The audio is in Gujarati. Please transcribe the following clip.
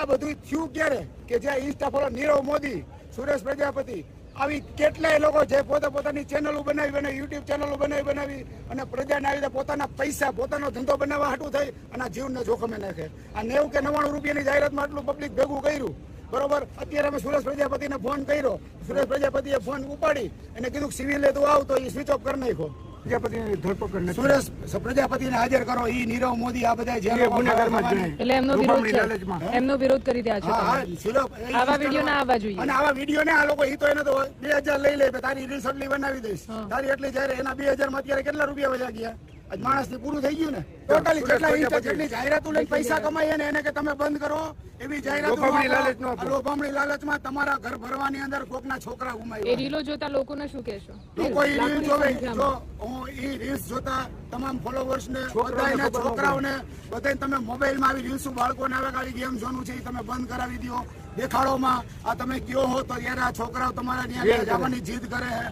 આ બધું થયું ક્યારે? કે જ્યાં ઇન્સ્ટા ફોલો નીરવ મોદી, સુરેશ પ્રજાપતિ, આવી કેટલાય લોકો જે પોતે પોતાની ચેનલો બનાવી બનાવી યુટ્યુબ ચેનલો બનાવી બનાવી અને પ્રજાને આવી રીતે પોતાના પૈસા, પોતાનો ધંધો બનાવવા હાટું થઈ અને જીવને જોખમે નાખે. આ નેવું કે નવ્વાણું રૂપિયાની જાહેરાતમાં આટલું પબ્લિક ભેગું કર્યું. બરોબર? અત્યારે અમે સુરેશ પ્રજાપતિને ફોન કર્યો. સુરેશ પ્રજાપતિએ ફોન ઉપાડી અને કીધું સિવિલ તું આવતો એ સ્વિચ ઓફ કરી નાખ્યો. પ્રજાપતિની ધરપકડ નથી. સુરેશ પ્રજાપતિને હાજર કરો. ઈ નીરવ મોદી આ બધા જે ગુનેગારમાં જ એટલે એમનો વિરોધ લોભામણી લાલચમાં. છે એમનો વિરોધ કરી રહ્યા છો હા, આવા વીડિયો ના આવવા જોઈએ. અને આવા વીડિયો ને આ લોકો ઈ તો એને તો બે હજાર લઈ લે તારી રીલ્સ બનાવી દઈશ. તારી એટલી જયારે એના બે હજારમાં અત્યારે કેટલા રૂપિયા વયા ગયા? માણસથી પૂરું થઈ ગયું ને? ટોટલી જેટલા જેટલી જાહેરાતો લઈને પૈસા કમાઈએ ને એને કે તમે બંધ કરો એવી જાહેરાતો લોભામણી ન લાલચમાં તમારા ઘર ભરવાની અંદર કોકના છોકરા એ રીલો જોતા લોકોને શું કહેશો? લોકો એ રીલ જોવે. જો હું એ રીલ્સ જોતા તમામ ફોલોવર્સ ને છોકરાઓને બધાયને ખબર ન છોકરાઓને બધાય તમે મોબાઈલમાં આવી રીલ્સ બાળકોને આવે કાળી ગેમ જોનું છે એ તમે બંધ કરાવી દો દેખાડોમાં આ તમે કયો હો તો યાર આ છોકરાઓ તમારા ત્યાં જવાની જીદ કરે છે